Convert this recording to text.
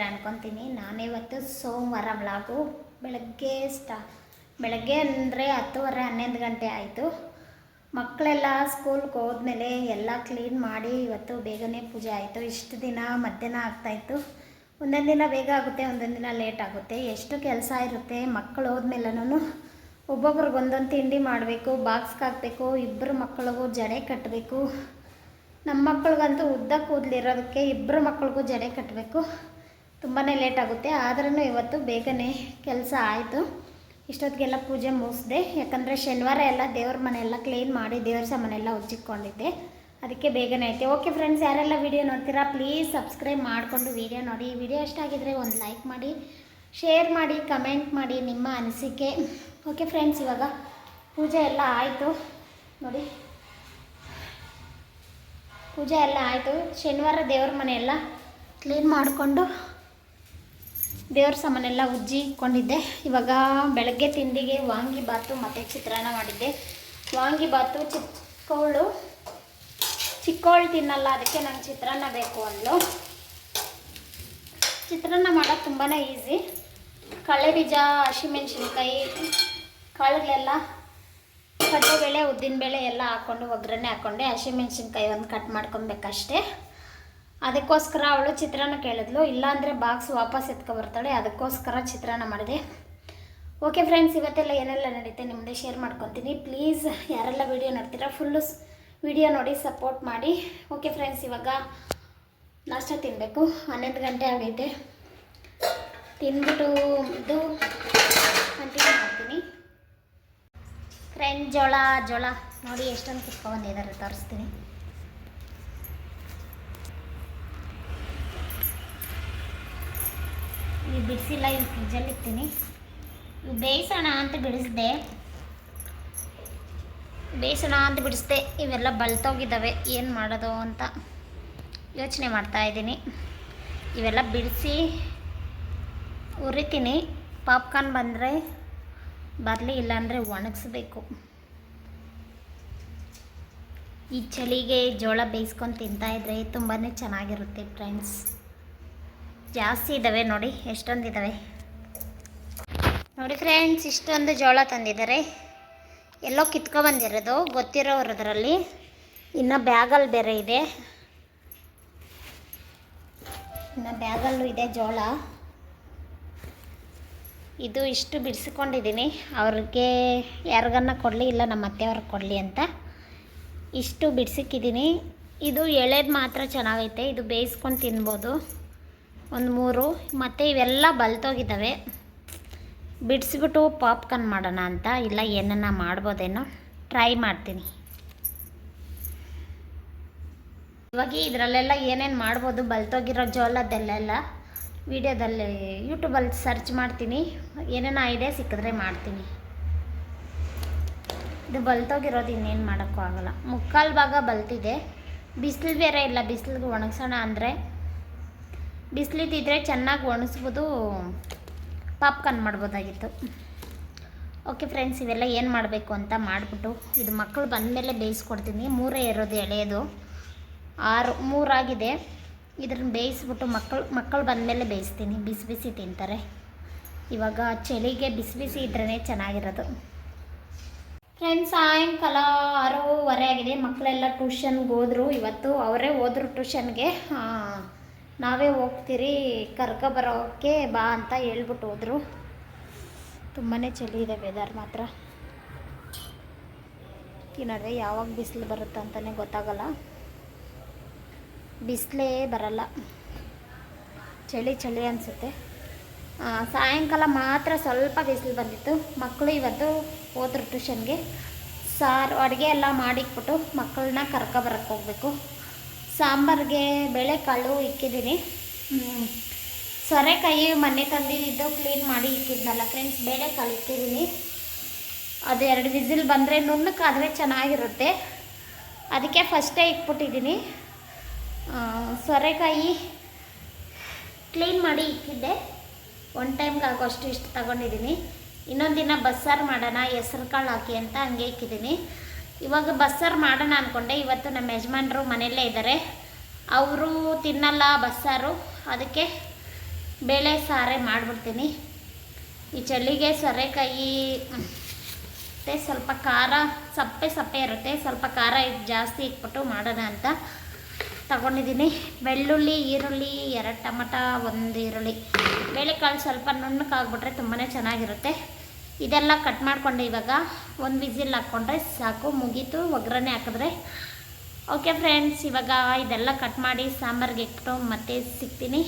ಹೇಳ್ಕೊತೀನಿ ನಾನಿವತ್ತು ಸೋಮವಾರ ವ್ಲಾಗು ಬೆಳಗ್ಗೆ ಸ್ಟಾ, ಬೆಳಗ್ಗೆ ಅಂದರೆ ಹತ್ತುವರೆ ಹನ್ನೊಂದು ಗಂಟೆ ಆಯಿತು. ಮಕ್ಕಳೆಲ್ಲ ಸ್ಕೂಲ್ಗೆ ಹೋದ್ಮೇಲೆ ಎಲ್ಲ ಕ್ಲೀನ್ ಮಾಡಿ ಇವತ್ತು ಬೇಗನೆ ಪೂಜೆ ಆಯಿತು. ಇಷ್ಟು ದಿನ ಮಧ್ಯಾಹ್ನ ಆಗ್ತಾಯಿತ್ತು ಒಂದೊಂದು ದಿನ ಬೇಗ ಆಗುತ್ತೆ, ಒಂದೊಂದು ದಿನ ಲೇಟ್ ಆಗುತ್ತೆ. ಎಷ್ಟು ಕೆಲಸ ಇರುತ್ತೆ ಮಕ್ಕಳು ಹೋದ್ಮೇಲೂ ಒಬ್ಬೊಬ್ರಿಗೆ ಒಂದೊಂದು ತಿಂಡಿ ಮಾಡಬೇಕು ಬಾಕ್ಸ್ಗೆ ಹಾಕಬೇಕು ಇಬ್ಬರು ಮಕ್ಕಳಿಗೂ ಜಡೆ ಕಟ್ಟಬೇಕು ನಮ್ಮ ಮಕ್ಕಳಿಗಂತೂ ಉದ್ದ ಕೂದಲಿರೋದಕ್ಕೆ ಇಬ್ಬರು ಮಕ್ಕಳಿಗೂ ಜಡೆ ಕಟ್ಟಬೇಕು. ತುಂಬಾ ಲೇಟ್ ಆಗುತ್ತೆ. ಆದ್ರೂ ಇವತ್ತು ಬೇಗನೆ ಕೆಲಸ ಆಯಿತು. ಇಷ್ಟೊತ್ತಿಗೆಲ್ಲ ಪೂಜೆ ಮುಗಿಸ್ದೆ. ಯಾಕಂದರೆ ಶನಿವಾರ ಎಲ್ಲ ದೇವ್ರ ಮನೆಯೆಲ್ಲ ಕ್ಲೀನ್ ಮಾಡಿ ದೇವ್ರ ಸಾಮಾನೆಲ್ಲ ಉಜ್ಜಿಕೊಂಡಿದ್ದೆ. ಅದಕ್ಕೆ ಬೇಗನೆ ಐತೆ ಓಕೆ ಫ್ರೆಂಡ್ಸ್, ಯಾರೆಲ್ಲ ವೀಡಿಯೋ ನೋಡ್ತೀರಾ, ಪ್ಲೀಸ್ ಸಬ್ಸ್ಕ್ರೈಬ್ ಮಾಡಿಕೊಂಡು ವೀಡಿಯೋ ನೋಡಿ. ವಿಡಿಯೋ ಇಷ್ಟಾಗಿದ್ದರೆ ಒಂದು ಲೈಕ್ ಮಾಡಿ, ಶೇರ್ ಮಾಡಿ, ಕಮೆಂಟ್ ಮಾಡಿ ನಿಮ್ಮ ಅನಿಸಿಕೆ. ಓಕೆ ಫ್ರೆಂಡ್ಸ್, ಇವಾಗ ಪೂಜೆ ಎಲ್ಲ ಆಯಿತು. ನೋಡಿ. ಪೂಜೆ ಎಲ್ಲ ಆಯಿತು. ಶನಿವಾರ ದೇವ್ರ ಮನೆಯೆಲ್ಲ ಕ್ಲೀನ್ ಮಾಡಿಕೊಂಡು ದೇವ್ರ ಸಾಮಾನೆಲ್ಲ ಉಜ್ಜಿ ಇಟ್ಕೊಂಡಿದ್ದೆ ಇವಾಗ ಬೆಳಗ್ಗೆ ತಿಂಡಿಗೆ ವಾಂಗಿ ಬಾತು ಮತ್ತು ಚಿತ್ರಾನ್ನ ಮಾಡಿದ್ದೆ. ವಾಂಗಿ ಬಾತು ಚಿಕ್ಕವಳು ಚಿಕ್ಕವಳು ತಿನ್ನಲ್ಲ, ಅದಕ್ಕೆ ನಂಗೆ ಚಿತ್ರಾನ್ನ ಬೇಕು ಅಂದಳು ಚಿತ್ರಾನ್ನ ಮಾಡೋದು ತುಂಬಾ ಈಸಿ ಕಳೆ ಬೀಜ, ಹಸಿಮೆಣ್ಸಿನ್ಕಾಯಿ, ಕಾಳುಗಳೆಲ್ಲ ಕಡಲೆಬೇಳೆ ಉದ್ದಿನಬೇಳೆ ಎಲ್ಲ ಹಾಕ್ಕೊಂಡು ಒಗ್ಗರಣೆ ಹಾಕ್ಕೊಂಡೆ ಹಸಿಮೆಣ್ಸಿನ್ಕಾಯಿ ಒಂದು ಕಟ್ ಮಾಡ್ಕೊಬೇಕಷ್ಟೇ. ಅದಕ್ಕೋಸ್ಕರ ಅವಳು ಚಿತ್ರಾನ್ನ ಕೇಳಿದ್ಲು. ಇಲ್ಲಾಂದರೆ ಬಾಕ್ಸ್ ವಾಪಸ್ ಎತ್ಕೊಬರ್ತಾಳೆ. ಅದಕ್ಕೋಸ್ಕರ ಚಿತ್ರಾನ್ನ ಮಾಡಿದೆ. ಓಕೆ ಫ್ರೆಂಡ್ಸ್ ಇವತ್ತೆಲ್ಲ ಏನೆಲ್ಲ ನಡೀತೆ ನಿಮ್ಮದೇ ಶೇರ್ ಮಾಡ್ಕೊತೀನಿ. ಪ್ಲೀಸ್ ಯಾರೆಲ್ಲ ವೀಡಿಯೋ ನೋಡ್ತೀರಾ ಫುಲ್ಲು ವಿಡಿಯೋ ನೋಡಿ ಸಪೋರ್ಟ್ ಮಾಡಿ. ಓಕೆ ಫ್ರೆಂಡ್ಸ್ ಇವಾಗ ನಾಷ್ಟ ತಿನ್ನಬೇಕು ಹನ್ನೊಂದು ಗಂಟೆ ಆಗೈತೆ. ತಿಂದ್ಬಿಟ್ಟು ಇದು ಕಂಟಿನ್ಯೂ ಮಾಡ್ತೀನಿ. ಫ್ರೆಂಡ್ ಜೋಳ ಜೋಳ. ನೋಡಿ ಎಷ್ಟೊಂದು ಕಿತ್ಕೊಂಡ್ಬಂದಿದ್ದಾರೆ ತೋರಿಸ್ತೀನಿ. ಇವು ಬಿಡಿಸಿಲ್ಲ ಇವು ಫ್ರಿಜ್ಜಲ್ಲಿ ಇರ್ತೀನಿ ಇವು ಬೇಯಿಸೋಣ ಅಂತ ಬಿಡಿಸಿದೆ. ಬೇಯಿಸೋಣ ಅಂತ ಬಿಡಿಸ್ದೆ. ಇವೆಲ್ಲ ಬಲ್ತೋಗಿದ್ದಾವೆ ಏನು ಮಾಡೋದು ಅಂತ ಯೋಚನೆ ಮಾಡ್ತಾ ಇದ್ದೀನಿ. ಇವೆಲ್ಲ ಬಿಡಿಸಿ ಉರಿತೀನಿ. ಪಾಪ್ಕಾರ್ನ್ ಬಂದರೆ ಬರಲಿ ಇಲ್ಲಾಂದರೆ ಒಣಗಿಸ್ಬೇಕು. ಈ ಚಳಿಗೆ ಜೋಳ ಬೇಯಿಸ್ಕೊಂಡು ತಿಂತಾ ಇದ್ರೆ ತುಂಬಾ ಚೆನ್ನಾಗಿರುತ್ತೆ ಫ್ರೆಂಡ್ಸ್ ಜಾಸ್ತಿ ಇದ್ದಾವೆ ನೋಡಿ, ಎಷ್ಟೊಂದು ಇದ್ದಾವೆ ನೋಡಿ ಫ್ರೆಂಡ್ಸ್ ಇಷ್ಟೊಂದು ಜೋಳ ತಂದಿದ್ದಾರೆ. ಎಲ್ಲೋ ಕಿತ್ಕೊಬಂದಿರೋದು, ಗೊತ್ತಿರೋರದ್ರಲ್ಲಿ. ಇನ್ನು ಬ್ಯಾಗಲ್ಲಿ ಬೇರೆ ಇದೆ. ಇನ್ನು ಬ್ಯಾಗಲ್ಲೂ ಇದೆ ಜೋಳ. ಇದು ಇಷ್ಟು ಬಿಡಿಸ್ಕೊಂಡಿದ್ದೀನಿ. ಅವ್ರಿಗೆ ಯಾರಿಗನ್ನ ಕೊಡಲಿ ಇಲ್ಲ, ನಮ್ಮ ಅತ್ತೆಯವ್ರಿಗೆ ಕೊಡಲಿ ಅಂತ. ಇಷ್ಟು ಬಿಡಿಸಿಕ್ಕಿದ್ದೀನಿ. ಇದು ಎಳೆದು ಮಾತ್ರ ಚೆನ್ನಾಗೈತೆ. ಇದು ಬೇಯಿಸ್ಕೊಂಡು ತಿನ್ಬೋದು. ಒಂದು ಮೂರು. ಮತ್ತು ಇವೆಲ್ಲ ಬಲ್ತೋಗಿದ್ದಾವೆ. ಬಿಡಿಸ್ಬಿಟ್ಟು ಪಾಪ್ಕಾರ್ನ್ ಮಾಡೋಣ ಅಂತ. ಇಲ್ಲ, ಏನನ್ನ ಮಾಡ್ಬೋದೇನೋ. ಟ್ರೈ ಮಾಡ್ತೀನಿ. ಇವಾಗ ಇದರಲ್ಲೆಲ್ಲ ಏನೇನು ಮಾಡ್ಬೋದು? ಬಲ್ತೋಗಿರೋ ಜೋಳದಲ್ಲೆಲ್ಲ ವಿಡಿಯೋದಲ್ಲಿ ಯೂಟ್ಯೂಬಲ್ಲಿ ಸರ್ಚ್ ಮಾಡ್ತೀನಿ. ಏನೇನೋ ಐಡಿಯಾ ಸಿಕ್ಕಿದ್ರೆ ಮಾಡ್ತೀನಿ. ಇದು ಬಲ್ತೋಗಿರೋದು ಇನ್ನೇನು ಮಾಡೋಕ್ಕೂ ಆಗೋಲ್ಲ. ಮುಕ್ಕಾಲು ಭಾಗ ಬಲ್ತಿದೆ. ಬಿಸಿಲು ಬೇರೆ ಇಲ್ಲ, ಬಿಸಿಲಿಗೆ ಒಣಗ್ಸೋಣ ಅಂದರೆ. ಬಿಸಿಲಿದ್ದಿದ್ರೆ ಚೆನ್ನಾಗಿ ಒಣಗಿಸ್ಬೋದು. ಪಾಪ್ಕಾರ್ನ್ ಮಾಡ್ಬೋದಾಗಿತ್ತು. ಓಕೆ ಫ್ರೆಂಡ್ಸ್, ಇವೆಲ್ಲ ಏನು ಮಾಡಬೇಕು ಅಂತ ಮಾಡಿಬಿಟ್ಟು ಇದು ಮಕ್ಕಳು ಬಂದಮೇಲೆ ಬೇಯಿಸ್ಕೊಡ್ತೀನಿ. ಮೂರೇ ಇರೋದು ಎಳೆಯೋದು. ಆರು, ಮೂರಾಗಿದೆ. ಇದನ್ನು ಬೇಯಿಸ್ಬಿಟ್ಟು ಮಕ್ಕಳು ಮಕ್ಕಳು ಬಂದಮೇಲೆ ಬೇಯಿಸ್ತೀನಿ. ಬಿಸಿ ಬಿಸಿ ತಿಂತಾರೆ. ಇವಾಗ ಚಳಿಗೆ ಬಿಸಿ ಬಿಸಿ ಇದ್ರೇ ಚೆನ್ನಾಗಿರೋದು. ಫ್ರೆಂಡ್ಸ್ ಸಾಯಂಕಾಲ ಆರೂವರೆ ಆಗಿದೆ. ಮಕ್ಕಳೆಲ್ಲ ಟ್ಯೂಷನ್ಗೆ ಹೋದರು. ಇವತ್ತು ಅವರೇ ಹೋದರು ಟ್ಯೂಷನ್ಗೆ ನಾವೇ ಹೋಗ್ತೀರಿ, ಕರ್ಕ ಬರೋಕ್ಕೆ ಬಾ ಅಂತ ಹೇಳ್ಬಿಟ್ಟು ಹೋದರು. ತುಂಬಾ ಚಳಿ ಇದೆ ವೆದರ್ ಮಾತ್ರ. ಈ ಯಾವಾಗ ಬಿಸಿಲು ಬರುತ್ತೆ ಅಂತಲೇ ಗೊತ್ತಾಗಲ್ಲ. ಬಿಸಿಲೇ ಬರಲ್ಲ. ಚಳಿ ಚಳಿ ಅನಿಸುತ್ತೆ. ಸಾಯಂಕಾಲ ಮಾತ್ರ ಸ್ವಲ್ಪ ಬಿಸಿಲು ಬಂದಿತ್ತು. ಮಕ್ಕಳು ಇವತ್ತು ಹೋದ್ರು ಟ್ಯೂಷನ್ಗೆ. ಸಾರು, ಅಡುಗೆ ಎಲ್ಲ ಮಾಡಿಕ್ಬಿಟ್ಟು ಮಕ್ಕಳನ್ನ ಕರ್ಕೊಬರಕ್ಕೆ ಹೋಗಬೇಕು. ಸಾಂಬಾರಿಗೆ ಬೇಳೆಕಾಳು ಇಕ್ಕಿದ್ದೀನಿ. ಸೊರೆಕಾಯಿ ಮೊನ್ನೆ ತಂದಿದ್ದು ಕ್ಲೀನ್ ಮಾಡಿ ಇಕ್ಕಿದ್ನಲ್ಲ ಫ್ರೆಂಡ್ಸ್, ಬೇಳೆಕಾಳು ಇಕ್ಕಿದ್ದೀನಿ. ಅದು ಎರಡು ವಿಸಿಲ್ ಬಂದರೆ ನುಣ್ಣಕ್ಕಾದರೆ ಚೆನ್ನಾಗಿರುತ್ತೆ. ಅದಕ್ಕೆ ಫಸ್ಟೇ ಇಕ್ಬಿಟ್ಟಿದ್ದೀನಿ ಸೊರೆಕಾಯಿ ಕ್ಲೀನ್ ಮಾಡಿ ಇಟ್ಟಿದ್ದೆ. ಒನ್ ಟೈಮ್ಗೆ ಆಗೋಷ್ಟು ಇಷ್ಟು ತಗೊಂಡಿದ್ದೀನಿ. ಇನ್ನೊಂದು ದಿನ ಬಸ್ಸಾರು ಮಾಡೋಣ, ಹೆಸ್ರು ಕಾಳು ಹಾಕಿ ಅಂತ ಹಂಗೆ ಇಕ್ಕಿದ್ದೀನಿ ಇವಾಗ ಬಸ್ಸಾರು ಮಾಡೋಣ ಅಂದ್ಕೊಂಡೆ ಇವತ್ತು ನಮ್ಮ ಯಜಮಾನರು ಮನೆಯಲ್ಲೇ ಇದ್ದಾರೆ ಅವರು ತಿನ್ನಲ್ಲ ಬಸ್ಸಾರು. ಅದಕ್ಕೆ ಬೇಳೆ ಸಾರೇ ಮಾಡಿಬಿಡ್ತೀನಿ. ಈ ಚಳಿಗೆ ಸೊರೆಕಾಯಿ, ಮತ್ತು ಸ್ವಲ್ಪ ಖಾರ, ಸಪ್ಪೆ ಸಪ್ಪೆ ಇರುತ್ತೆ. ಸ್ವಲ್ಪ ಖಾರ ಜಾಸ್ತಿ ಇಟ್ಬಿಟ್ಟು ಮಾಡೋಣ ಅಂತ. ತಗೊಂಡಿದ್ದೀನಿ. ಬೆಳ್ಳುಳ್ಳಿ, ಈರುಳ್ಳಿ, ಎರಡು ಟಮಟ, ಒಂದು ಈರುಳ್ಳಿ. ಬೇಳೆಕಾಳು ಸ್ವಲ್ಪ ನುಣ್ಣಕ್ಕಾಗ್ಬಿಟ್ರೆ ತುಂಬಾ ಚೆನ್ನಾಗಿರುತ್ತೆ. ಇದೆಲ್ಲ ಕಟ್ ಮಾಡಿಕೊಂಡೆ ಇವಾಗ ಒಂದು ವಿಸಿಲ್ ಹಾಕ್ಕೊಂಡ್ರೆ ಸಾಕು. ಮುಗೀತು, ಒಗ್ಗರಣೆ ಹಾಕಿದ್ರೆ. ಓಕೆ ಫ್ರೆಂಡ್ಸ್ ಇವಾಗ ಇದೆಲ್ಲ ಕಟ್ ಮಾಡಿ ಸಾಂಬಾರಿಗೆ ಇಟ್ಟು ಮತ್ತೆ ಸಿಗ್ತೀನಿ.